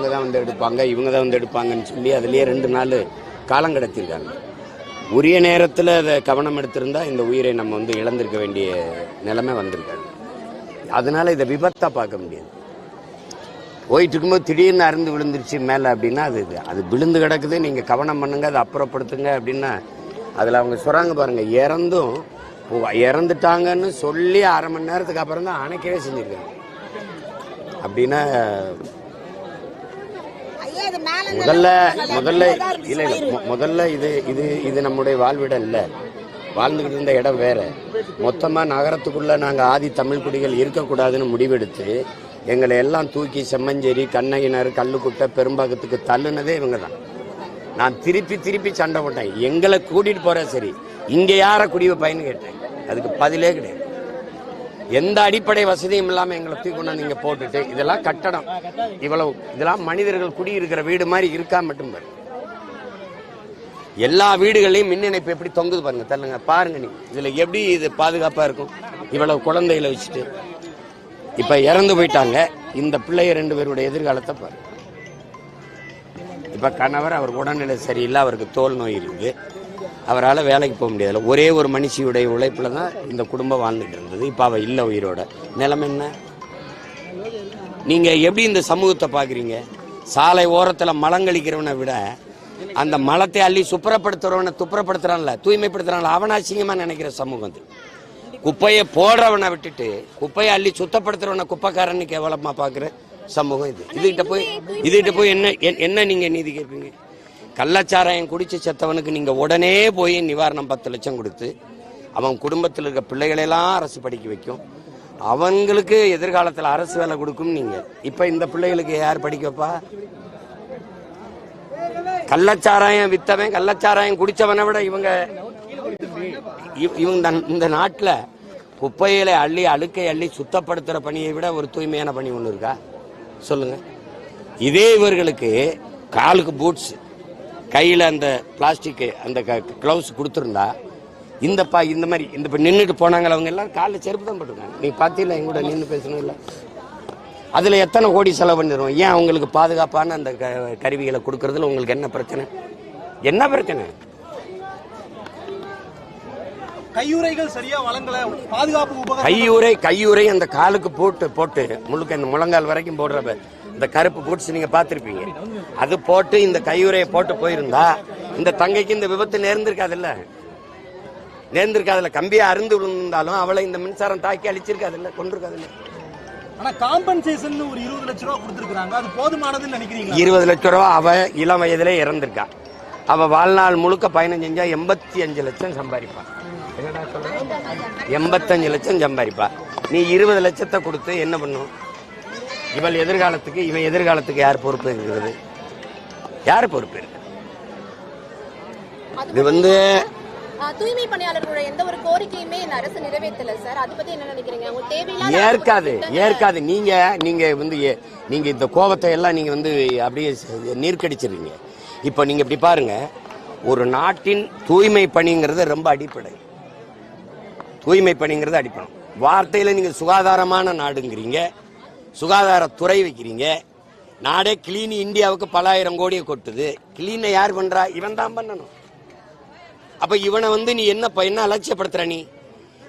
அவங்க தான் வந்து எடுப்பாங்க இவங்க தான் வந்து எடுப்பாங்கன்னு சொல்லி அதுலேயே ரெண்டு நாள் காலம் கடத்திருக்காங்க. உரிய நேரத்தில் அதை கவனம் எடுத்திருந்தா இந்த உயிரை நம்ம வந்து இழந்திருக்க வேண்டிய நிலைமை வந்திருக்காங்க. அதனால இதை விபத்தாக பார்க்க முடியாது. போயிட்டு இருக்கும்போது திடீர்னு அருந்து விழுந்துருச்சு மேலே அப்படின்னா அது இது. அது விழுந்து கிடக்குது நீங்கள் கவனம் பண்ணுங்க அதை அப்புறப்படுத்துங்க அப்படின்னா அதில் அவங்க சொல்கிறாங்க பாருங்க இறந்தும் இறந்துட்டாங்கன்னு சொல்லி அரை மணி நேரத்துக்கு அப்புறம் தான் அணைக்கவே செஞ்சுருக்காங்க. அப்படின்னா ஐயா இது மேல இருந்து முதல்ல முதல்ல இல்லை முதல்ல இது இது இது நம்முடைய வாழ்விடம் இல்லை. வாழ்ந்துக்கிட்டு இருந்த இடம் வேற. மொத்தமாக நகரத்துக்குள்ள நாங்கள் ஆதி தமிழ் குடிகள் இருக்கக்கூடாதுன்னு முடிவெடுத்து எங்களை எல்லாம் தூக்கி செம்மஞ்சேரி கண்ணகினர் கல்லுக்குட்டை பெரும்பாக்கத்துக்கு தள்ளுனதே இவங்க தான் நான் திருப்பி திருப்பி சண்டை போட்டேன். எங்களை கூட்டிட்டு போற சரி. இங்க யார குடி வைப்பாயின்னு கேட்டேன். அதுக்கு பதிலே கிடையாது. எந்த அடிப்படை வசதியும் இல்லாம எங்களை தூக்கி கொண்டு போட்டுட்டு இதெல்லாம் கட்டடம். இவ்வளவு இதெல்லாம் மனிதர்கள் குடியிருக்கிற வீடு மாதிரி இருக்கா மட்டும் பாரு எல்லா வீடுகளையும் மின் இணைப்பு எப்படி தொங்குது பாருங்க தள்ளுங்க பாருங்க நீ இதுல எப்படி இது பாதுகாப்பா இருக்கும்? இவ்வளவு குழந்தைகளை வச்சுட்டு. இப்ப இறந்து போயிட்டாங்க. இந்த பிள்ளைய ரெண்டு பேருடைய எதிர்காலத்தை பாரு இப்ப கணவர் அவர் உடல்நிலை சரியில்லை அவருக்கு தோல் நோய் இருக்கு. அவரால் வேலைக்கு போக முடியாதுல ஒரே ஒரு மனுஷியுடைய உழைப்பில் தான் இந்த குடும்பம் வாழ்ந்துட்டு இருந்தது. இப்போ அவள் இல்லை உயிரோட. நிலம் என்ன? நீங்கள் எப்படி இந்த சமூகத்தை பார்க்குறீங்க சாலை ஓரத்தில் மலங்கழிக்கிறவனை விட அந்த மலத்தை அள்ளி சுப்பரப்படுத்துறவனை துப்புரப்படுத்துறான்ல தூய்மைப்படுத்துறான்ல அவனாசிங்கமாக நினைக்கிற சமூகம் அது. குப்பையை போடுறவனை விட்டுட்டு குப்பையை அள்ளி சுத்தப்படுத்துறவனை குப்பைக்காரன்னு கேவலமாக பார்க்குற சமூகம் இது. இதுகிட்ட போய் இதுகிட்ட போய் என்ன என்- என்ன நீங்கள் நீதி கேட்பீங்க? கள்ளச்சாராயம் குடிச்சு செத்தவனுக்கு நீங்க உடனே போய் நிவாரணம் பத்து லட்சம் கொடுத்து அவன் குடும்பத்தில் இருக்க பிள்ளைகளெல்லாம் அரசு படிக்க வைக்கும். அவங்களுக்கு எதிர்காலத்தில் அரசு வேலை கொடுக்கும் நீங்க. இப்ப இந்த பிள்ளைகளுக்கு யார் படிக்க வைப்பா? கள்ளச்சாராயம் வித்தவன் கள்ளச்சாராயம் குடிச்சவனை விட இவங்க இவங்க இந்த- நாட்டில் குப்பைகளை குப்பையில அள்ளி அழுக்கை அள்ளி சுத்தப்படுத்துற பணியை விட ஒரு தூய்மையான பணி ஒன்று இருக்கா? சொல்லுங்க. இதே இவர்களுக்கு காலுக்கு பூட்ஸ் கையில அந்த பிளாஸ்டிக் அந்த கிளவுஸ் கொடுத்துருந்தா இந்த பா இந்த மாதிரி இந்த இப்ப நின்றுட்டு போனாங்க அவங்க எல்லாம் காலில் செருப்பு தான் போட்டிருக்காங்க. நீ பார்த்தீங்களா எங்க கூட நின்று பேசணும் இல்லை அதுல எத்தனை கோடி செலவு பண்ணிடுவோம் ஏன் அவங்களுக்கு பாதுகாப்பான அந்த க- கருவிகளை கொடுக்கறதுல உங்களுக்கு என்ன பிரச்சனை? என்ன பிரச்சனை? கையுறைகள் சரியா வழங்கல. பாதுகாப்பு கையுறை கையுறை அந்த காலுக்கு போட்டு போட்டு முழுக்க இந்த முழங்கால் வரைக்கும் போடுற ப- இந்த கருப்பு பூட்ஸ் நீங்க பார்த்திருப்பீங்க. அது போட்டு இந்த கையுறையை போட்டு போயிருந்தா இந்த தங்கைக்கு இந்த விபத்து நேர்ந்திருக்காதுல்ல? நேர்ந்திருக்காதுல்ல. கம்பியை அருந்து விழுந்தாலும் அவளை இந்த மின்சாரம் தாக்கி அழிச்சிருக்காதுல்ல? கொண்டிருக்காதுல்ல ஆனா காம்பன்சேஷன் ஒரு இருபது லட்ச ரூபா கொடுத்திருக்காங்க அது போதுமானதுன்னு நினைக்கிறீங்களா? இருபது லட்ச ரூபா அவ இளம் வயதிலே இறந்திருக்கா. அவ வாழ்நாள் முழுக்க பயணம் செஞ்சா எண்பத்தி அஞ்சு லட்சம் சம்பாதிப்பா. எண்பத்தஞ்சு லட்சம் சம்பாதிப்பா. நீ இருபது லட்சத்தை கொடுத்து என்ன பண்ணும்? இவள் எதிர்காலத்துக்கு இவன் எதிர்காலத்துக்கு யார் பொறுப்பு இருக்கிறது? யார் பொறுப்பு இருக்கு? இது வந்து தூய்மை பணியாளர்களோட எந்த ஒரு கோரிக்கையுமே இந்த அரசு நிறைவேற்றல சார். அதை பத்தி என்ன நினைக்கிறீங்க? அவங்க தேவையில்லாத ஏற்காது ஏற்காது. நீங்க நீங்க வந்து ஏ- நீங்க இந்த கோபத்தை எல்லாம் நீங்க வந்து அப்படியே நீர்க்கடிச்சிருக்கீங்க இப்போ நீங்க இப்படி பாருங்க. ஒரு நாட்டின் தூய்மை பணிங்கிறது ரொம்ப அடிப்படை. தூய்மை பணிங்கிறது அடிப்படை. வார்த்தையில நீங்க சுகாதாரமான நாடுங்கிறீங்க. சுகாதாரத்துறை வைக்கிறீங்க. நாடே கிளீன் இந்தியாவுக்கு பல ஆயிரம் கோடியை கொட்டுது. கிளீனை யார் பண்றா? இவன் தான் பண்ணணும். அப்ப இவனை வந்து நீ என்ன என்ன அலட்சியப்படுத்துற நீ?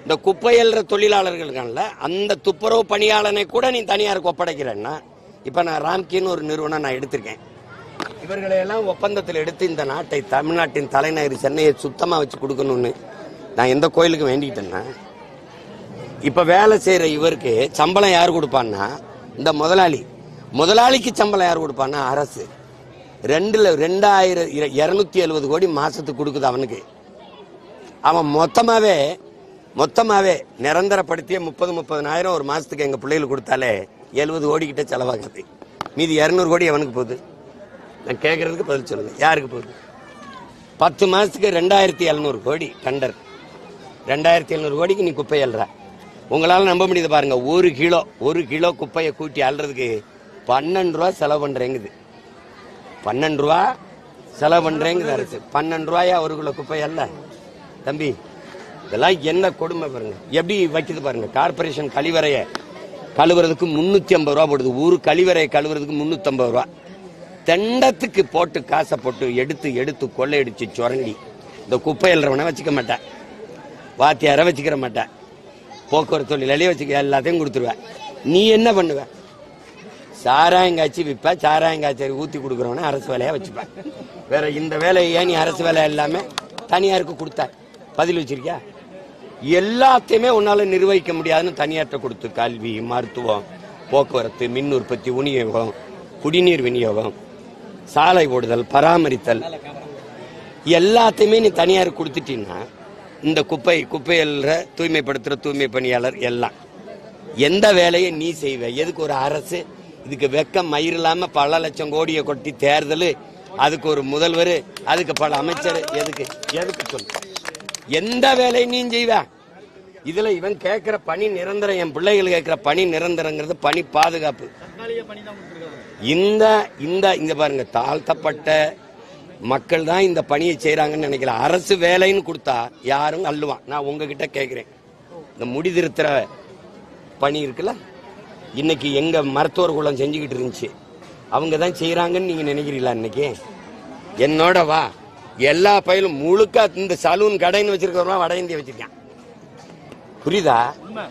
இந்த குப்பை அள்ளுற தொழிலாளர்களுக்கான அந்த துப்புரவு பணியாளனை கூட நீ தனியாருக்கு ஒப்படைக்கிறேன்னா இப்ப நான் ராம்கின்னு ஒரு நிறுவனம் நான் எடுத்திருக்கேன். இவர்களை எல்லாம் ஒப்பந்தத்தில் எடுத்து இந்த நாட்டை தமிழ்நாட்டின் தலைநகர் சென்னையை சுத்தமா வச்சு கொடுக்கணும்னு நான் எந்த கோயிலுக்கு வேண்டிக்கிட்டேன்னா இப்ப வேலை செய்யற இவருக்கு சம்பளம் யார் கொடுப்பான்னா இந்த முதலாளி. முதலாளிக்கு சம்பளம் யார் கொடுப்பான்னா அரசு. ரெண்டுல ரெண்டாயிரம் இரநூத்தி எழுபது கோடி மாசத்துக்கு கொடுக்குது அவனுக்கு. அவன் மொத்தமாவே மொத்தமாவே நிரந்தரப்படுத்திய முப்பது முப்பதுனாயிரம் ஒரு மாசத்துக்கு எங்க பிள்ளைகளுக்கு கொடுத்தாலே எழுபது கோடி கிட்ட செலவாகுது. மீதி இரநூறு கோடி அவனுக்கு போகுது. நான் கேட்கறதுக்கு பதில் சொல்லுங்க. யாருக்கு போகுது? பத்து மாசத்துக்கு ரெண்டாயிரத்தி எழுநூறு கோடி டண்டர் ரெண்டாயிரத்தி எழுநூறு கோடிக்கு நீ குப்பை எழுற உங்களால் நம்ப முடியுது பாருங்க. ஒரு கிலோ ஒரு கிலோ குப்பையை கூட்டி அள்ளுறதுக்கு பன்னெண்டு ரூபா செலவு பண்றேங்குது. பன்னெண்டு ரூபா செலவு பண்றேங்குது அரசு. பன்னெண்டு ரூபாயா ஒரு கிலோ குப்பை அல்ல? தம்பி இதெல்லாம் என்ன கொடுமை பாருங்க. எப்படி வைக்குது பாருங்க. கார்பரேஷன் கழிவறைய கழுவுறதுக்கு முன்னூத்தி ஐம்பது ரூபா போடுது. ஊர் கழிவறையை கழுவுறதுக்கு முன்னூத்தி ரூபா. தெண்டத்துக்கு போட்டு காசை போட்டு எடுத்து எடுத்து கொள்ளையடிச்சு சுரண்டி. இந்த குப்பை எழுறவனை வச்சுக்க மாட்டேன் வாத்தியாரை வச்சுக்கிற மாட்டேன் போக்குவரத்து தொழிலே வச்சுக்க எல்லாத்தையும் கொடுத்துருவேன். நீ என்ன பண்ணுவ? சாராயங்காய்ச்சி விற்ப சாராயம் ஊற்றி கொடுக்குறவன அரசு வேலையாக வச்சுப்பேன் வேற இந்த வேலையை ஏன் நீ அரசு வேலை எல்லாமே தனியாருக்கு கொடுத்த? பதில் வச்சிருக்கியா? எல்லாத்தையுமே உன்னால நிர்வகிக்க முடியாதுன்னு தனியார்கிட்ட கொடுத்து கல்வி மருத்துவம் போக்குவரத்து மின் உற்பத்தி விநியோகம் குடிநீர் விநியோகம் சாலை ஓடுதல் பராமரித்தல். எல்லாத்தையுமே நீ தனியார் கொடுத்துட்டீங்கன்னா இந்த குப்பை குப்பையல்ற தூய்மைப்படுத்துற தூய்மை பணியாளர் எல்லாம். எந்த வேலையை நீ செய்வ? எதுக்கு ஒரு அரசு? இதுக்கு வெக்கம் மயிர் இல்லாம பல லட்சம் கோடியை கொட்டி தேர்தல் அதுக்கு ஒரு முதல்வர் அதுக்கு பல அமைச்சர் எதுக்கு? எதுக்கு சொல்லு. எந்த வேலையை நீ செய்வ? இதுல இவன் கேட்கிற பணி நிரந்தரம் என் பிள்ளைகள் கேட்கிற பணி நிரந்தரங்கிறது பணி பாதுகாப்பு. இந்த இந்த இங்க பாருங்க தாழ்த்தப்பட்ட மக்கள் தான் இந்த பணியை செய்றாங்கன்னு நினைக்கல. அரசு வேலைன்னு கொடுத்தா யாரும் அள்ளுவான் நான் உங்ககிட்ட கேட்கிறேன் இந்த முடி திருத்துற பணி இருக்குல்ல? இன்னைக்கு எங்க மருத்துவர் குலம் செஞ்சுக்கிட்டு இருந்துச்சு. அவங்க தான் செய்யறாங்கன்னு நீங்க நினைக்கிறீங்களா இன்னைக்கு? என்னோட வா. எல்லா பயிலும் முழுக்க இந்த சலூன் கடைன்னு வச்சிருக்கிறவங்க வட இந்திய வச்சிருக்கான். புரியுதா?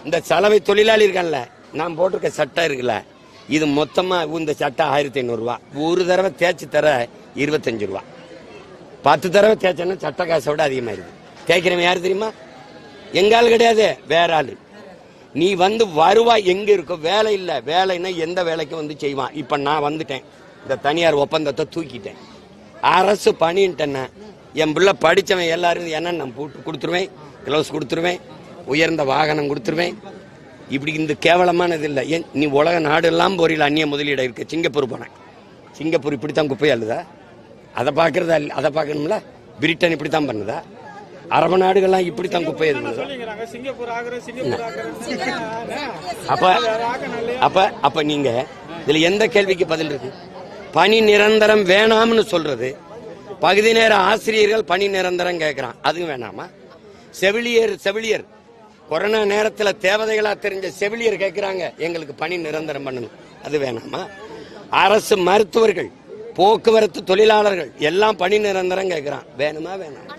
இந்த சலவை தொழிலாளி இருக்கான்ல. நான் போட்டிருக்க சட்டை இருக்குல்ல. இது மொத்தமா இந்த சட்டை ஆயிரத்தி ஐநூறு ரூபா. ஒரு தடவை தேய்ச்சி தர இருபத்தஞ்சு ரூபா. பத்து தடவை தேய்ச்சேன்னா சட்ட காசை விட அதிகமாயிருது தேய்க்கிறவன் யாரு தெரியுமா? எங்க ஆள் கிடையாது வேற ஆளு. நீ வந்து வருவாய் எங்க இருக்கோ வேலை இல்ல வேலைன்னா எந்த வேலைக்கும் வந்து செய்வான். இப்ப நான் வந்துட்டேன். இந்த தனியார் ஒப்பந்தத்தை தூக்கிட்டேன். அரசு பணின்ட்டேன்னா என் பிள்ளை படிச்சவன் எல்லாரும் என்ன நான் போட்டு கொடுத்துருவேன்? கிளவுஸ் கொடுத்துருவேன் உயர்ந்த வாகனம் கொடுத்துருவேன். இப்படி இந்த கேவலமானது இல்லை. ஏன் நீ உலக நாடெல்லாம் போறியில் அந்நிய முதலீடு இருக்க. சிங்கப்பூர் போனேன். சிங்கப்பூர் இப்படித்தான் குப்பையா இல்லதா அதை பார்க்கறதா அதை பார்க்கணும்ல? பிரிட்டன் இப்படித்தான் பண்ணுதா? அரபு நாடுகள்லாம் குப்பை சிங்கப்பூர் ஆகுற சிங்கப்பூர் அப்ப அப்ப அப்ப நீங்க இதுல எந்த கேள்விக்கு பதில் இருக்கு? பணி நிரந்தரம் வேணாம்னு சொல்றது. பகுதி நேர ஆசிரியர்கள் பணி நிரந்தரம் கேட்கறான் அதுவும் வேணாமா? செவிலியர் செவிலியர். கொரோனா நேரத்துல தேவதைகளா தெரிஞ்ச செவிலியர் கேட்கறாங்க எங்களுக்கு பணி நிரந்தரம் பண்ணணும். அது வேணாமா? அரசு மருத்துவர்கள் போக்குவரத்து தொழிலாளர்கள் எல்லாம் பணி நிரந்தரம் கேட்கறான் வேணுமா வேணாம்.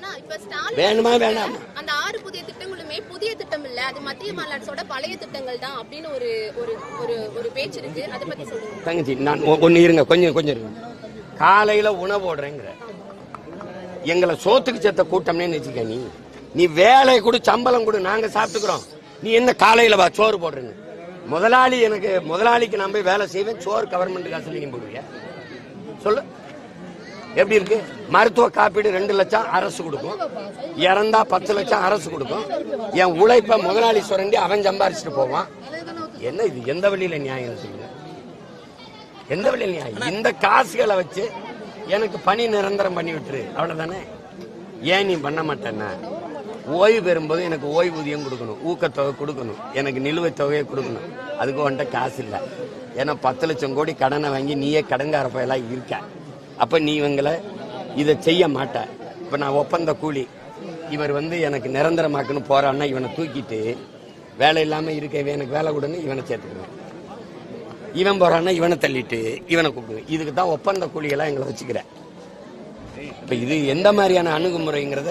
வேணுமா வேணாமா. அந்த ஆறு புதிய திட்டங்களுமே புதிய திட்டம் இல்ல. அது மத்திய அரசோட பழைய திட்டங்கள் தான் அப்படின்னு ஒரு ஒரு ஒரு ஒரு பேச்சு இருக்கு. அதை பத்தி சொல்லுங்க. தங்கச்சி நான் ஒ- ஒண்ணு இருங்க. கொஞ்சம் கொஞ்சம் இருங்க. காலையில உணவு போடுறேங்கிற. எங்களை சோத்துக்கு செத்த கூட்டம்னே வச்சுக்க நீ. நீ வேலை கொடு சம்பளம் கொடு நாங்க சாப்பிட்டுக்கிறோம். நீ என்ன காலையில வா சோறு போடுறேன்னு. முதலாளி எனக்கு முதலாளிக்கு நான் போய் வேலை செய்வேன். சோறு கவர்மெண்ட் காசுல நீ போடுவியா சொல்லு. எப்படி இருக்கு? மருத்துவ காப்பீடு ரெண்டு லட்சம் அரசு கொடுக்கும். இறந்தா பத்து லட்சம் அரசு கொடுக்கும். என் உழைப்ப முதலாளி சுரண்டி அவன் சம்பாரிச்சுட்டு போவான். என்ன இது? எந்த வழியில நியாயம் சொல்லுங்க? எந்த வழியில் நியாயம்? இந்த காசுகளை வச்சு எனக்கு பணி நிரந்தரம் பண்ணி விட்டுரு. அவ்வளவுதானே? ஏன் நீ பண்ண மாட்டேன்னா? ஓய்வு பெறும்போது எனக்கு ஓய்வூதியம் கொடுக்கணும். ஊக்கத்தொகை கொடுக்கணும். எனக்கு நிலுவைத் தொகையை கொடுக்கணும். அதுக்கு உன்ட்ட காசு இல்லை. ஏன்னா பத்து லட்சம் கோடி கடனை வாங்கி நீயே கடன்கார பயலாக இருக்க. அப்ப நீ இவங்களை இதை செய்ய மாட்ட. இப்ப நான் ஒப்பந்த கூலி. இவர் வந்து எனக்கு நிரந்தரமாக்குன்னு போறான்னா இவனை தூக்கிட்டு வேலை இல்லாம இருக்க எனக்கு வேலை கொடுன்னு இவனை சேர்த்துக்குவேன் இவன் போறான்னா இவனை தள்ளிட்டு இவனை கூப்பிடுவேன். இதுக்கு தான் ஒப்பந்த கூலிகளா எங்களை வச்சுக்கிறேன். இப்ப இது எந்த மாதிரியான அணுகுமுறைங்கிறத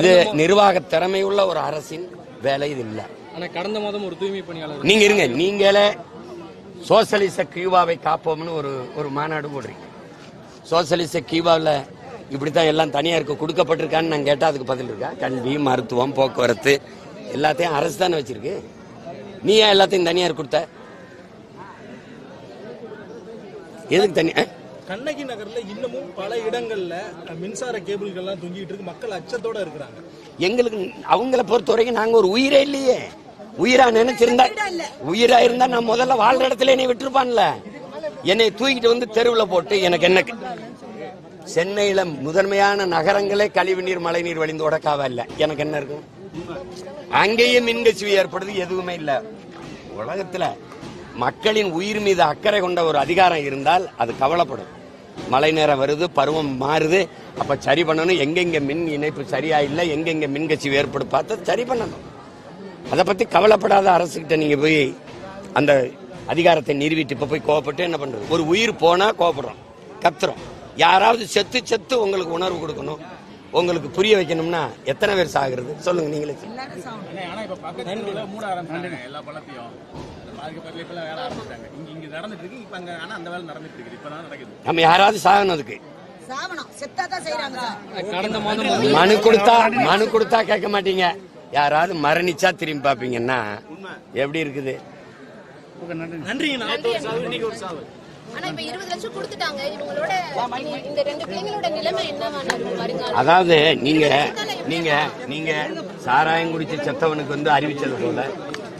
இது நிர்வாக திறமையுள்ள ஒரு அரசின் வேலை இது இல்ல. ஆனா கடந்த மாதம் ஒரு தூய்மை பணியாளர் நீங்க இருங்க. நீங்களே சோசலிச கியூபாவை காப்போம்னு ஒரு ஒரு மாநாடு போடுறீங்க. சோசலிச கியூபாவில் இப்படித்தான் எல்லாம் தனியாருக்கு கொடுக்கப்பட்டிருக்கான்னு நான் கேட்டா அதுக்கு பதில் இருக்கா? கல்வி மருத்துவம் போக்குவரத்து எல்லாத்தையும் அரசு தானே வச்சிருக்கு. நீ ஏன் எல்லாத்தையும் தனியார் கொடுத்த? எதுக்கு தனி ஆ? கண்ணகி நகர்ல இன்னமும் பல இடங்கள்ல மின்சார கேபிள்கள்லாம் தொங்கிட்டு இருக்கு. மக்கள் அச்சத்தோட இருக்கிறாங்க. எங்களுக்கு அவங்கள பொறுத்த வரைக்கும் நாங்க ஒரு உயிரே இல்லையே. உயிரா நினைச்சிருந்தா உயிரா இருந்தா நான் முதல்ல வாழ்ற இடத்துல என்னை விட்டுருப்பான்ல. என்னை தூக்கிட்டு வந்து தெருவுல போட்டு எனக்கு என்ன சென்னையில முதன்மையான நகரங்களே கழிவுநீர் மழைநீர் வழிந்தோட காவா இல்ல. எனக்கு என்ன இருக்கும்? அங்கேயும் மின்கசிவு ஏற்படுது எதுவுமே இல்ல. உலகத்துல மக்களின் உயிர் மீது அக்கறை கொண்ட ஒரு அதிகாரம் இருந்தால் அது கவலைப்படும். மழை நேரம் வருது பருவம் மாறுது. அப்ப சரி பண்ணணும். எங்கெங்க மின் இணைப்பு சரியா இல்லை எங்கெங்க மின்கசிவு ஏற்படும் பார்த்து சரி பண்ணணும். அதை பத்தி கவலைப்படாத அரசுகிட்ட நீங்க போய் அந்த அதிகாரத்தை நிறுவிட்டு இப்ப போய் கோவப்பட்டு என்ன பண்றது? ஒரு உயிர் போனா கோவப்படுறோம் கத்துறோம். யாராவது செத்து செத்து உங்களுக்கு உணர்வு கொடுக்கணும் உங்களுக்கு புரிய வைக்கணும்னா எத்தனை பேர் சாகுறது? சொல்லுங்க நீங்களே நம்ம யாராவது சாகணும் அதுக்கு. மனு கொடுத்தா மனு கொடுத்தா கேட்க மாட்டீங்க. யாராவது மரணிச்சா திரும்பி பாப்பீங்கன்னா எப்படி இருக்குது? நன்றிங்கண்ணா இன்னைக்கு ஒரு சாவு. ஆனா இப்ப இருபது லட்சம் கொடுத்துட்டாங்க. இவங்களோட இனி இந்த ரெண்டு பிள்ளைங்களோட நிலைமை என்னவான இருக்கும் வருங்காலம் அதாவது நீங்க நீங்க நீங்க சாராயம் குடிச்சு செத்தவனுக்கு வந்து அறிவிச்சது போல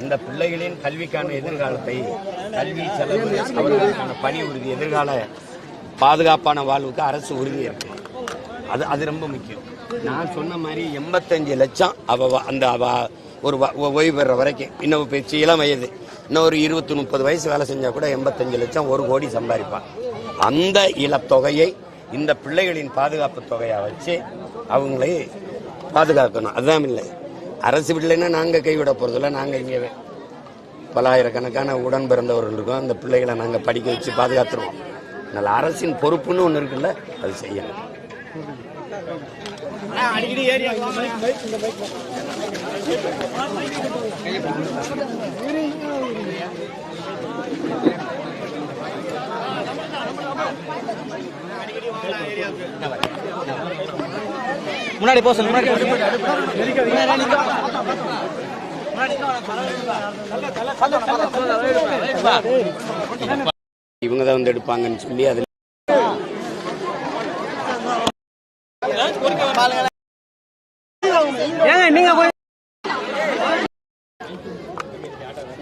இந்த பிள்ளைகளின் கல்விக்கான எதிர்காலத்தை கல்வி செலவு அவர்களுக்கான பணி உறுதி எதிர்கால பாதுகாப்பான வாழ்வுக்கு அரசு உறுதி இருக்கு அது அது ரொம்ப முக்கியம். நான் சொன்ன மாதிரி எண்பத்தஞ்சு லட்சம் அவ அந்த அவ ஒரு ஓய்வு பெற வரைக்கும். இன்னும் பேச்சு இளம் வயது. இன்னும் ஒரு இருபத்தி முப்பது வயசு வேலை செஞ்சா கூட எண்பத்தஞ்சு லட்சம் ஒரு கோடி சம்பாதிப்பான். அந்த இளத்தொகையை இந்த பிள்ளைகளின் பாதுகாப்பு தொகையா வச்சு அவங்களை பாதுகாக்கணும். அதுதான் இல்லை. அரசு விடலைன்னா நாங்கள் கைவிட போகிறதில்ல நாங்கள் இங்கே பலாயிரக்கணக்கான உடன் பிறந்தவர்கள் இருக்கோம். அந்த பிள்ளைகளை நாங்கள் படிக்க வச்சு பாதுகாத்துருவோம். அதனால அரசின் பொறுப்புன்னு ஒன்று இருக்குல்ல அது செய்யணும். அடிக்கடி ஏரியா முன்னாடி போ சொல்லு முன்னாடி. இவங்க தான் வந்து எடுப்பாங்கன்னு சொல்லி அதில்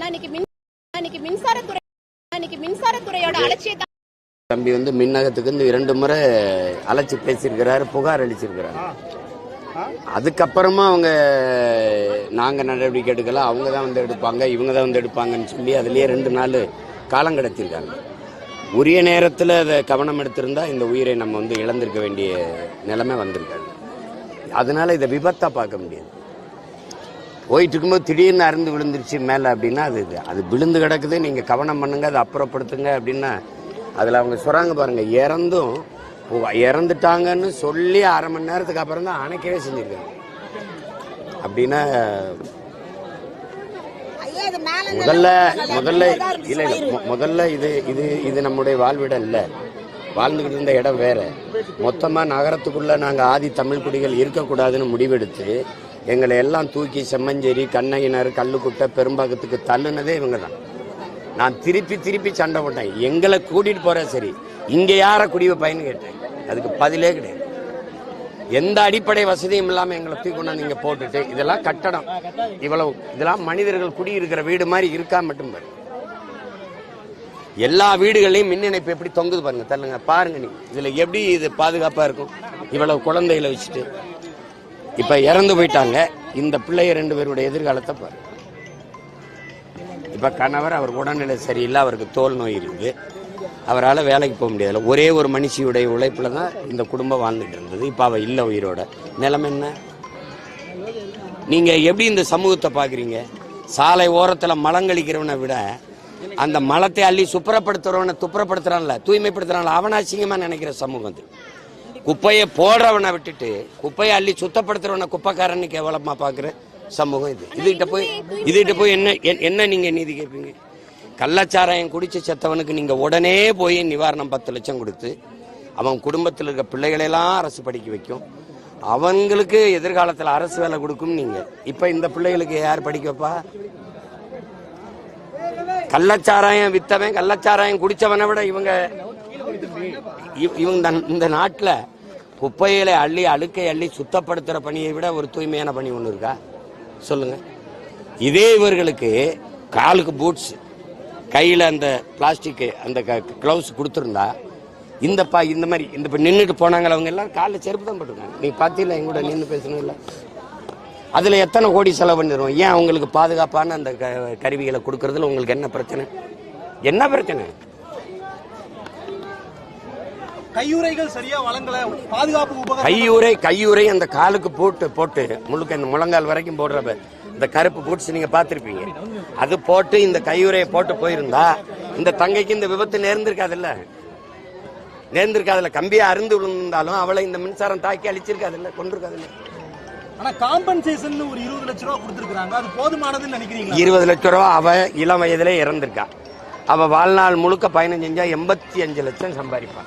இன்னைக்கு மின்சாரத்துறை இன்னைக்கு மின்சாரத்துறையோட அலட்சியத்தை தம்பி வந்து மின்னகத்துக்கு வந்து இரண்டு முறை அழைச்சி பேசியிருக்கிறாரு புகார் அளிச்சிருக்கிறாரு. அதுக்கப்புறமா அவங்க நாங்க நடவடிக்கை எடுக்கல அவங்க தான் வந்து எடுப்பாங்க இவங்க தான் வந்து எடுப்பாங்கன்னு சொல்லி அதுலயே ரெண்டு நாள் காலம் கடத்திருக்காங்க உரிய நேரத்தில் அதை கவனம் எடுத்திருந்தால் இந்த உயிரை நம்ம வந்து இழந்திருக்க வேண்டிய நிலைமை வந்திருக்காங்க அதனால இதை விபத்தாக பார்க்க முடியாது. போயிட்டு இருக்கும்போது திடீர்னு அருந்து விழுந்துருச்சு மேலே அப்படின்னா அது இது. அது விழுந்து கிடக்குது நீங்கள் கவனம் பண்ணுங்க அதை அப்புறப்படுத்துங்க அப்படின்னா அதில் அவங்க சொல்கிறாங்க பாருங்கள் இறந்தும் ஓ, இறந்துட்டாங்கன்னு சொல்லி அரை மணி நேரத்துக்கு அப்புறம் தான் அணைக்கவே செஞ்சுருக்காங்க. அப்படின்னா ஐயா இது மேல இருந்து முதல்ல முதல்ல இல்லை முதல்ல இது இது இது நம்முடைய வாழ்விடம் இல்லை. வாழ்ந்துக்கிட்டு இருந்த இடம் வேற. மொத்தமாக நகரத்துக்குள்ள நாங்கள் ஆதி தமிழ் குடிகள் இருக்கக்கூடாதுன்னு முடிவெடுத்து எங்களை எல்லாம் தூக்கி செம்மஞ்சேரி கண்ணகினர் கல்லுக்குட்டை பெரும்பாக்கத்துக்கு தள்ளுனதே இவங்க தான் நான் திருப்பி திருப்பி சண்டை போட்டேன். எங்களை கூட்டிட்டு போற சரி. இங்க யார குடிவை பயன்னு கேட்டேன். அதுக்கு பதிலே கிடையாது. எந்த அடிப்படை வசதியும் இல்லாம எங்களை தூக்கி கொண்டாந்து போட்டுட்டு இதெல்லாம் கட்டடம். இவ்வளவு இதெல்லாம் மனிதர்கள் குடியிருக்கிற வீடு மாதிரி இருக்கா மட்டும் பாரு எல்லா வீடுகளையும் மின் இணைப்பு எப்படி தொங்குது பாருங்க தள்ளுங்க பாருங்க நீ இதுல எப்படி இது பாதுகாப்பா இருக்கும்? இவ்வளவு குழந்தைகளை வச்சுட்டு. இப்ப இறந்து போயிட்டாங்க. இந்த பிள்ளைய ரெண்டு பேருடைய எதிர்காலத்தை பாரு இப்ப கணவர் அவர் உடல்நிலை சரியில்லை அவருக்கு தோல் நோய் இருக்குது அவரால் வேலைக்கு போக முடியாதுல. ஒரே ஒரு மனுஷியுடைய உழைப்பில் தான் இந்த குடும்பம் வாழ்ந்துட்டு இருந்தது. இப்போ அவள் இல்லை உயிரோட. நிலம் என்ன? நீங்கள் எப்படி இந்த சமூகத்தை பார்க்குறீங்க சாலை ஓரத்தில் மலங்கழிக்கிறவனை விட அந்த மலத்தை அள்ளி சுப்புறப்படுத்துறவனை துப்புரப்படுத்துறான்ல தூய்மைப்படுத்துறான்ல அவன அசிங்கமாக நினைக்கிற சமூகம் அது. குப்பையை போடுறவனை விட்டுட்டு குப்பையை அள்ளி சுத்தப்படுத்துறவனை குப்பைக்காரன்னு கேவலமாக பார்க்குற சமூகம் இது. இதுகிட்ட போய் இதுகிட்ட போய் என்ன என்- என்ன நீங்கள் நீதி கேட்பீங்க? கள்ளச்சாராயம் குடிச்சு செத்தவனுக்கு நீங்க உடனே போய் நிவாரணம் பத்து லட்சம் கொடுத்து அவன் குடும்பத்தில் இருக்க பிள்ளைகளெல்லாம் அரசு படிக்க வைக்கும். அவங்களுக்கு எதிர்காலத்தில் அரசு வேலை கொடுக்கும் நீங்க. இப்ப இந்த பிள்ளைகளுக்கு யார் படிக்க வைப்பா? கள்ளச்சாராயம் வித்தவன் கள்ளச்சாராயம் குடிச்சவனை விட இவங்க இவங்க இந்த- நாட்டில் குப்பைகளை குப்பையில அள்ளி அழுக்கை அள்ளி சுத்தப்படுத்துற பணியை விட ஒரு தூய்மையான பணி ஒன்று இருக்கா? சொல்லுங்க. இதே இவர்களுக்கு காலுக்கு பூட்ஸ் கையில அந்த பிளாஸ்டிக் அந்த கிளவுஸ் கொடுத்துருந்தா இந்த பா இந்த மாதிரி இந்த இப்ப நின்றுட்டு போனாங்க அவங்க எல்லாம் காலில் செருப்பு தான் போட்டுருக்காங்க. நீ பார்த்தீங்களா எங்க கூட நின்று பேசணும் இல்லை அதுல எத்தனை கோடி செலவு பண்ணிடுவோம் ஏன் அவங்களுக்கு பாதுகாப்பான அந்த க- கருவிகளை கொடுக்கறதுல உங்களுக்கு என்ன பிரச்சனை? என்ன பிரச்சனை? கையுறைகள் சரியா வழங்கல. பாதுகாப்பு கையுறை கையுறை அந்த காலுக்கு போட்டு போட்டு முழுக்க இந்த முழங்கால் வரைக்கும் போடுற இந்த கருப்பு பூட்ஸ் நீங்க பார்த்திருப்பீங்க. அது போட்டு இந்த கையுறையை போட்டு போயிருந்தா இந்த தங்கைக்கு இந்த விபத்து நேர்ந்திருக்காதுல்ல? நேர்ந்திருக்காதுல்ல. கம்பியா அருந்து விழுந்தாலும் அவளை இந்த மின்சாரம் தாக்கி அழிச்சிருக்காதுல்ல? கொண்டிருக்காதுல்ல ஆனா காம்பன்சேஷன் ஒரு இருபது லட்ச ரூபா கொடுத்திருக்காங்க அது போதுமானதுன்னு இருபது லட்ச ரூபா அவ இளம் வயதிலே இறந்திருக்கா. அவ வாழ்நாள் முழுக்க பயணம் செஞ்சா எண்பத்தி அஞ்சு லட்சம் சம்பாதிப்பா?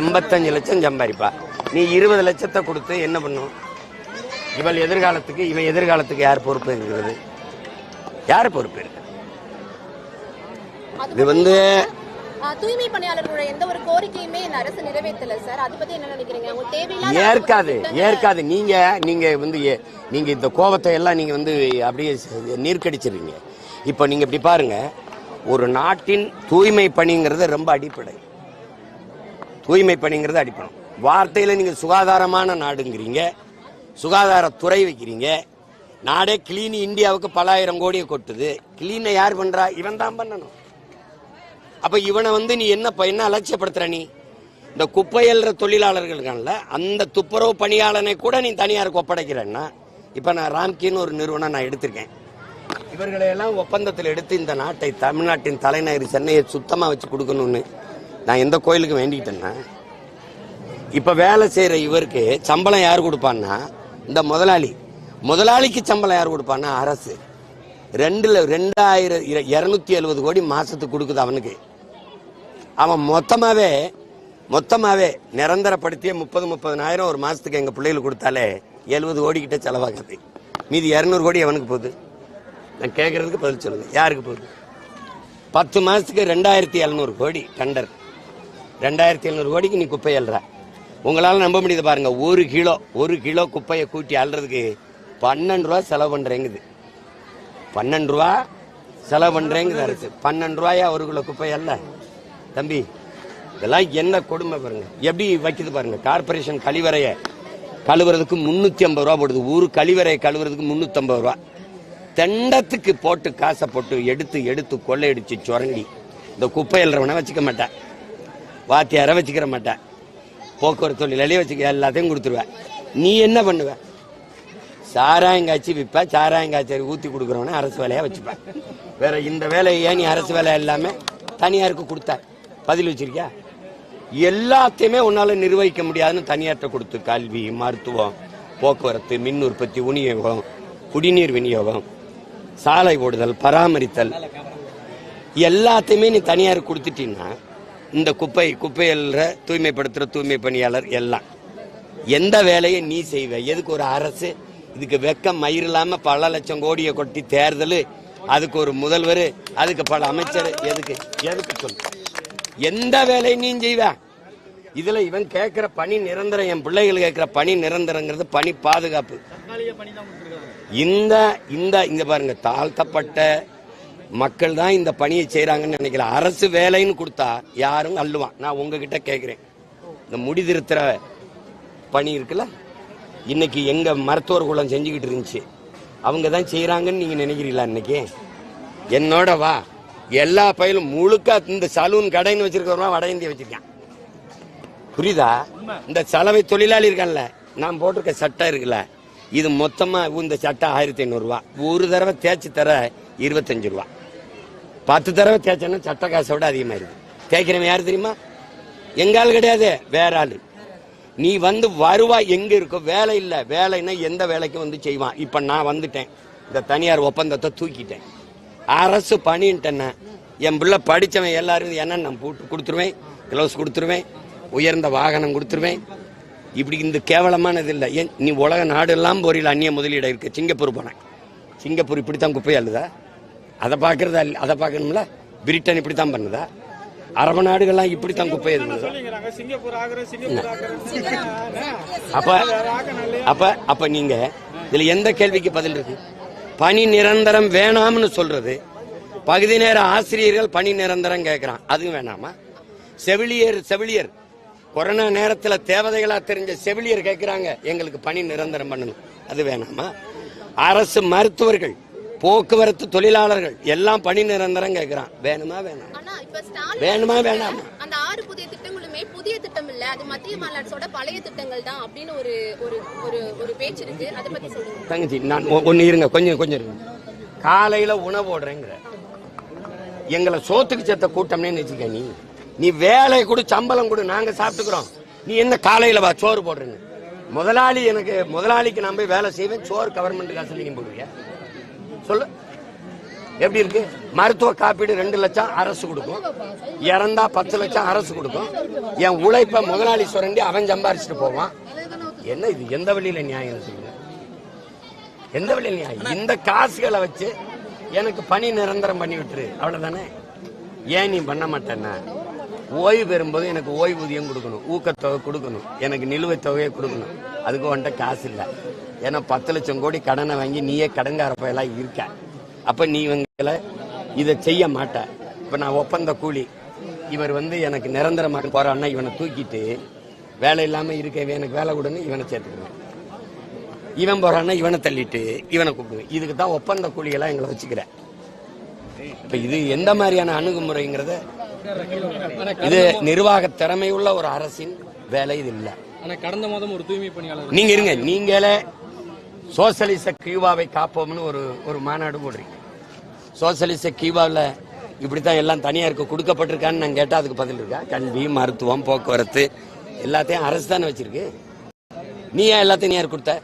எண்பத்தஞ்சு லட்சம் சம்பாதிப்பா. நீ இருபது லட்சத்தை கொடுத்து என்ன பண்ணும்? இவள் எதிர்காலத்துக்கு இவன் எதிர்காலத்துக்கு யார் பொறுப்பு இருக்கிறது யார் பொறுப்பு இருக்கு? இது வந்து தூய்மை பணியாளர்களோட எந்த ஒரு கோரிக்கையுமே இந்த அரசு நிறைவேற்றல சார். அதை பத்தி என்ன நினைக்கிறீங்க? அவங்க தேவையில்லாத ஏற்காது ஏற்காது. நீங்க நீங்க வந்து ஏ- நீங்க இந்த கோபத்தை எல்லாம் நீங்க வந்து அப்படியே நீர்க்கடிச்சிடுறீங்க இப்போ நீங்க இப்படி பாருங்க. ஒரு நாட்டின் தூய்மை பணிங்கிறது ரொம்ப அடிப்படை. தூய்மை பணிங்கிறது அடிப்படை. வார்த்தையில நீங்க சுகாதாரமான நாடுங்கிறீங்க. சுகாதாரத்துறை வைக்கிறீங்க. நாடே கிளீன் இந்தியாவுக்கு பலாயிரம் கோடியை கொட்டுது. கிளீனை யார் பண்றா? இவன் தான் பண்ணணும். அப்ப இவனை வந்து நீ என்ன ப- என்ன அலட்சியப்படுத்துற நீ? இந்த குப்பையல்ற தொழிலாளர்களுக்கான அந்த துப்புரவு பணியாளனை கூட நீ தனியாருக்கு ஒப்படைக்கிறேன்னா இப்ப நான் ராம்கின்னு ஒரு நிறுவனம் நான் எடுத்திருக்கேன். இவர்களையெல்லாம் ஒப்பந்தத்தில் எடுத்து இந்த நாட்டை தமிழ்நாட்டின் தலைநகர் சென்னையை சுத்தமா வச்சு கொடுக்கணும்னு நான் எந்த கோயிலுக்கு வேண்டிக்கிட்டேன்னா இப்ப வேலை செய்யற இவருக்கு சம்பளம் யார் கொடுப்பான்னா இந்த முதலாளி. முதலாளிக்கு சம்பளம் யார் கொடுப்பான்னா அரசு. ரெண்டுல ரெண்டாயிரம் இரநூத்தி எழுபது கோடி மாசத்துக்கு கொடுக்குது அவனுக்கு. அவன் மொத்தமாவே மொத்தமாவே நிரந்தரப்படுத்திய முப்பது முப்பதுனாயிரம் ஒரு மாசத்துக்கு எங்க பிள்ளைகளுக்கு கொடுத்தாலே எழுபது கோடி கிட்ட செலவாகுது. மீதி இரநூறு கோடி அவனுக்கு போகுது. நான் கேட்கறதுக்கு பதில் சொல்லுங்க. யாருக்கு போகுது? பத்து மாசத்துக்கு ரெண்டாயிரத்தி எழுநூறு கோடி டண்டர். ரெண்டாயிரத்தி எழுநூறு கோடிக்கு நீ குப்பை எழுற உங்களால் நம்ப முடியுது பாருங்க. ஒரு கிலோ ஒரு கிலோ குப்பையை கூட்டி அள்ளுறதுக்கு பன்னெண்டு ரூபா செலவு பண்ணுறேங்குது பன்னெண்டு ரூபா செலவு பண்ணுறேங்குது அரசு. பன்னெண்டு ரூபாயா ஒரு கிலோ குப்பை அல்ல? தம்பி இதெல்லாம் என்ன கொடுமை பாருங்க. எப்படி வைக்குது பாருங்க. கார்பரேஷன் கழிவறையை கழுவுறதுக்கு முந்நூற்றி ஐம்பது ரூபா போடுது. ஊர் கழிவறையை கழுவுறதுக்கு முந்நூற்றம்பது ரூபா. தெண்டத்துக்கு போட்டு காசை போட்டு எடுத்து எடுத்து கொள்ளையடிச்சு சுரண்டி. இந்த குப்பை எழுறவனை வச்சுக்க மாட்டேன் வாத்தியாரை வச்சுக்கிற மாட்டேன் போக்குவரத்து தொழிலாளியே வச்சுக்க எல்லாத்தையும் கொடுத்துருவேன். நீ என்ன பண்ணுவ? சாராயங்காய்ச்சி விற்பேன் விற்ப ஊற்றி காய்ச்சி அரசு வேலையாக வச்சுப்பேன் வேற இந்த வேலையை ஏன் நீ அரசு வேலை எல்லாமே தனியாருக்கு கொடுத்த? பதில் வச்சிருக்கியா? எல்லாத்தையுமே உன்னால நிர்வகிக்க முடியாதுன்னு தனியார்ட்ட கொடுத்து கல்வி மருத்துவம் போக்குவரத்து மின் உற்பத்தி விநியோகம் குடிநீர் விநியோகம் சாலை ஓடுதல் பராமரித்தல் எல்லாத்தையுமே நீ தனியார் கொடுத்துட்டீங்கன்னா இந்த குப்பை குப்பையல்ற தூய்மைப்படுத்துற தூய்மை பணியாளர் எல்லாம். எந்த வேலையை நீ செய்வ? எதுக்கு ஒரு அரசு? இதுக்கு வெக்கம் மயிர் பல லட்சம் கோடியை கொட்டி தேர்தல். அதுக்கு ஒரு முதல்வர் அதுக்கு பல அமைச்சர். எதுக்கு? எதுக்கு சொல்லு? எந்த வேலையை நீ செய்வ? இதுல இவன் கேட்கிற பணி நிரந்தரம் என் பிள்ளைகள் கேட்கிற பணி நிரந்தரங்கிறது பணி பாதுகாப்பு. இந்த இந்த இங்க பாருங்க தாழ்த்தப்பட்ட மக்கள் தான் இந்த பணியை செய்கிறாங்கன்னு நினைக்கிறேன் அரசு வேலைன்னு கொடுத்தா யாரும் அள்ளுவான். நான் உங்ககிட்ட கேட்கிறேன் இந்த முடிதிருத்துற பணி இருக்குல்ல? இன்னைக்கு எங்க மருத்துவர் குளம் செஞ்சுக்கிட்டு இருந்துச்சு. அவங்க தான் செய்யறாங்கன்னு நீங்க நினைக்கிறீங்களா இன்னைக்கு? என்னோட வா. எல்லா பயிலும் முழுக்க இந்த சலூன் கடைன்னு வச்சிருக்கிறவங்க வட இந்திய வச்சிருக்கான். புரியுதா? இந்த சலவை தொழிலாளி இருக்கான்ல நான் போட்டிருக்க சட்டை இருக்குல்ல இது மொத்தமா இந்த சட்டை ஆயிரத்தி ஐநூறுரூவா ஒரு தடவை தேய்ச்சி தர இருபத்தஞ்சு ரூபா. பத்து தடவை தேய்ச்சேன்னா சட்ட காசை விட அதிகமா இருக்கு தேய்க்கிறவன் யார் தெரியுமா? எங்க ஆள் கிடையாது வேற ஆள். நீ வந்து வருவாய் எங்க இருக்கோ வேலை இல்லை. வேலைன்னா எந்த வேலைக்கும் வந்து செய்வான். இப்ப நான் வந்துட்டேன். இந்த தனியார் ஒப்பந்தத்தை தூக்கிட்டேன். அரசு பணின்ட்டேன்னா என் பிள்ளை படிச்சவன் எல்லாரும் என்ன நான் போட்டு கொடுத்துருவேன்? கிளவுஸ் கொடுத்துருவேன். உயர்ந்த வாகனம் கொடுத்துருவேன். இப்படி இந்த கேவலமானது இல்லை. ஏன் நீ உலக நாடெல்லாம் போறியில் அந்நிய முதலீடு இருக்கு. சிங்கப்பூர் போனேன். சிங்கப்பூர் இப்படித்தான் குப்பையா இல்லதா அதை பார்க்கறதா அதை பார்க்கணும்ல? பிரிட்டன் இப்படித்தான் பண்ணுதா? அரபு நாடுகள்லாம் இப்படித்தான் குப்பை எழுதுதா அப்ப அப்ப அப்ப நீங்க இதுல எந்த கேள்விக்கு பதில் இருக்கு? பணி நிரந்தரம் வேணாம்னு சொல்றது. பகுதி நேர ஆசிரியர்கள் பணி நிரந்தரம் கேட்கறான் அதுவும் வேணாமா? செவிலியர் செவிலியர். கொரோனா நேரத்துல தேவதைகளா தெரிஞ்ச செவிலியர் கேட்கறாங்க எங்களுக்கு பணி நிரந்தரம் பண்ணணும். அது வேணாமா? அரசு மருத்துவர்கள். போக்குவரத்து தொழிலாளர்கள் எல்லாம் பணி நிரந்தரம் கேட்கறான் வேணுமா வேணாம். வேணுமா வேணாமா. அந்த ஆறு புதிய திட்டங்கள் திட்டம் இல்ல. அது மத்திய அரசோட பழைய திட்டங்கள் தான் அப்படின்னு ஒரு ஒரு ஒரு ஒரு பேச்சு இருக்கு. அதை பத்தி சொல்லுங்க. தங்கச்சி நான் ஒ- ஒண்ணு இருங்க. கொஞ்சம் கொஞ்சம் இருங்க. காலையில உணவு போடுறேங்கிற. எங்களை சோத்துக்கு சேர்த்த கூட்டம்னே வச்சுக்க நீ. நீ வேலை கொடு சம்பளம் கொடு நாங்க சாப்பிட்டுக்கிறோம். நீ என்ன காலையில வா சோறு போடுறேன்னு. முதலாளி எனக்கு முதலாளிக்கு நான் போய் வேலை செய்வேன். சோறு கவர்மெண்ட் காசு நீங்க போடுவியா? சொல்லு. எப்படி இருக்கு? மருத்துவ காப்பீடு ரெண்டு லட்சம் அரசு கொடுக்கும். இறந்தா பத்து லட்சம் அரசு கொடுக்கும். என் உழைப்ப முதலாளி சுரண்டி அவன் சம்பாரிச்சுட்டு போவான். என்ன இது? எந்த வழியில நியாயம் சொல்லுங்க? எந்த வழியில நியாயம்? இந்த காசுகளை வச்சு எனக்கு பணி நிரந்தரம் பண்ணி விட்டுரு. அவ்வளவுதானே? ஏன் நீ பண்ண மாட்டேன்னா? ஓய்வு பெறும்போது எனக்கு ஓய்வூதியம் கொடுக்கணும். ஊக்கத்தொகை கொடுக்கணும். எனக்கு நிலுவைத் தொகையை கொடுக்கணும். அதுக்கு உன்கிட்ட காசு இல்லை. ஏன்னா பத்து லட்சம் கோடி கடனை வாங்கி நீயே கடங்கார பயலா இருக்க. அப்ப நீ இவங்களை இதை செய்ய மாட்ட. இப்ப நான் ஒப்பந்த கூலி. இவர் வந்து எனக்கு நிரந்தரமாக போறான்னா இவனை தூக்கிட்டு வேலை இல்லாம இருக்க எனக்கு வேலை கொடுன்னு இவனை சேர்த்துக்குவேன் இவன் போறான்னா இவனை தள்ளிட்டு இவனை கூப்பிடுவேன். இதுக்கு தான் ஒப்பந்த கூலிகளா எங்களை வச்சுக்கிறேன். இப்ப இது எந்த மாதிரியான அணுகுமுறைங்கிறத இது நிர்வாக திறமை உள்ள ஒரு அரசின் வேலை இது இல்ல. ஆனா கடந்த மாதம் ஒரு தூய்மை பணியாளர் நீங்க இருங்க. நீங்களே சோசலிச கியூபாவை காப்போம்னு ஒரு ஒரு மாநாடு போடுறீங்க சோசலிச கியூபாவில் இப்படித்தான் எல்லாம் தனியாருக்கு கொடுக்கப்பட்டிருக்கான்னு நான் கேட்டா அதுக்கு பதில் இருக்கா? கல்வி மருத்துவம் போக்குவரத்து எல்லாத்தையும் அரசு தானே வச்சிருக்கு. நீ ஏன் எல்லாத்தையும் தனியார் கொடுத்த?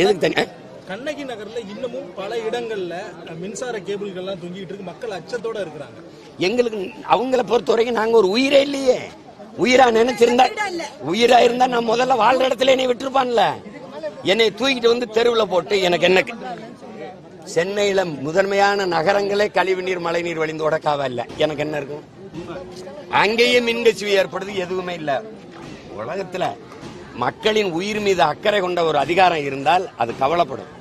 எதுக்கு தனியா? கண்ணகி நகர்ல இன்னமும் பல இடங்கள்ல மின்சார கேபிள்கள்லாம் தொங்கிட்டு இருக்கு. மக்கள் அச்சத்தோட இருக்கிறாங்க. எங்களுக்கு அவங்கள பொறுத்த வரைக்கும் நாங்க ஒரு உயிரே இல்லையே. உயிரா நினைச்சிருந்தா உயிரா இருந்தா நான் முதல்ல வாழ்ற இடத்துல என்னை விட்டுருப்பான்ல. என்னை தூக்கிட்டு வந்து தெருவுல போட்டு எனக்கு என்ன சென்னையில முதன்மையான நகரங்களே கழிவுநீர் மழைநீர் வழிந்து உடக்காவ இல்ல. எனக்கு என்ன இருக்கும்? அங்கேயே மின்கசிவு ஏற்படுது எதுவுமே இல்ல. உலகத்துல மக்களின் உயிர் மீது அக்கறை கொண்ட ஒரு அதிகாரம் இருந்தால் அது கவலைப்படும்.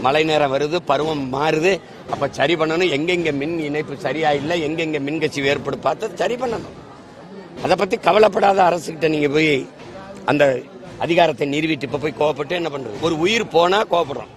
மழை நேரம் வருது பருவம் மாறுது. அப்ப சரி பண்ணணும். எங்கெங்க மின் இணைப்பு சரியா இல்லை எங்கெங்க மின்கசிவு ஏற்படு பார்த்து சரி பண்ணணும். அதை பத்தி கவலைப்படாத அரசுக்கிட்ட நீங்க போய் அந்த அதிகாரத்தை நிறுவிட்டு இப்ப போய் கோவப்பட்டு என்ன பண்றது? ஒரு உயிர் போனா கோவப்படுறோம்.